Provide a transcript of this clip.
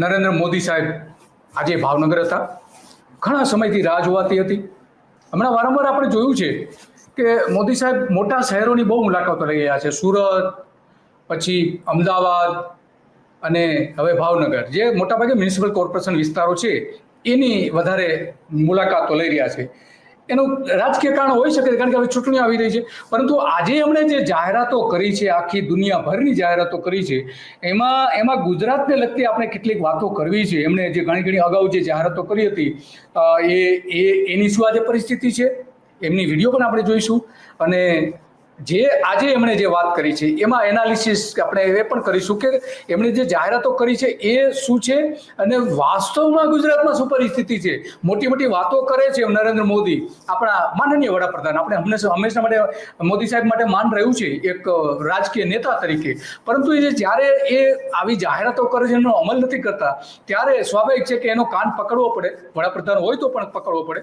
નરેન્દ્ર મોદી સાહેબ આજે ભાવનગર હતા. ઘણા સમયથી રાહ જોવાતી હતી. હમણાં વારંવાર આપણે જોયું છે કે મોદી સાહેબ મોટા શહેરોની બહુ મુલાકાતો લઈ રહ્યા છે. સુરત, પછી અમદાવાદ અને હવે ભાવનગર. જે મોટાભાગે મ્યુનિસિપલ કોર્પોરેશન વિસ્તારો છે, એની વધારે મુલાકાતો લઈ રહ્યા છે. એનું રાજકીય કારણ હોઈ શકે કારણ કે હવે ચૂંટણી આવી રહી છે. પરંતુ આજે એમણે જે જાહેરાતો કરી છે, આખી દુનિયાભરની જાહેરાતો કરી છે, એમાં એમાં ગુજરાતને લગતી આપણે કેટલીક વાતો કરવી છે. એમણે જે ઘણી ઘણી અગાઉ જે જાહેરાતો કરી હતી એ એ, એની શું આજે પરિસ્થિતિ છે? એમની વીડિયો પણ આપણે જોઈશું. અને જે આજે એમણે જે વાત કરી છે, એમાં એનાલિસિસ આપણે એ પણ કરીશું કે એમણે જે જાહેરાતો કરી છે એ શું છે અને વાસ્તવમાં ગુજરાતમાં શું પરિસ્થિતિ છે? મોટી મોટી વાતો કરે છે નરેન્દ્ર મોદી, આપણા માનનીય વડાપ્રધાન, આપણે હંમેશા હંમેશા માટે મોદી સાહેબ માટે માન રહ્યું છે, એક રાજકીય નેતા તરીકે. પરંતુ એ જ્યારે એ આવી જાહેરાતો કરે છે એનો અમલ નથી કરતા, ત્યારે સ્વાભાવિક છે કે એનો કાન પકડવો પડે, વડાપ્રધાન હોય તો પણ પકડવો પડે.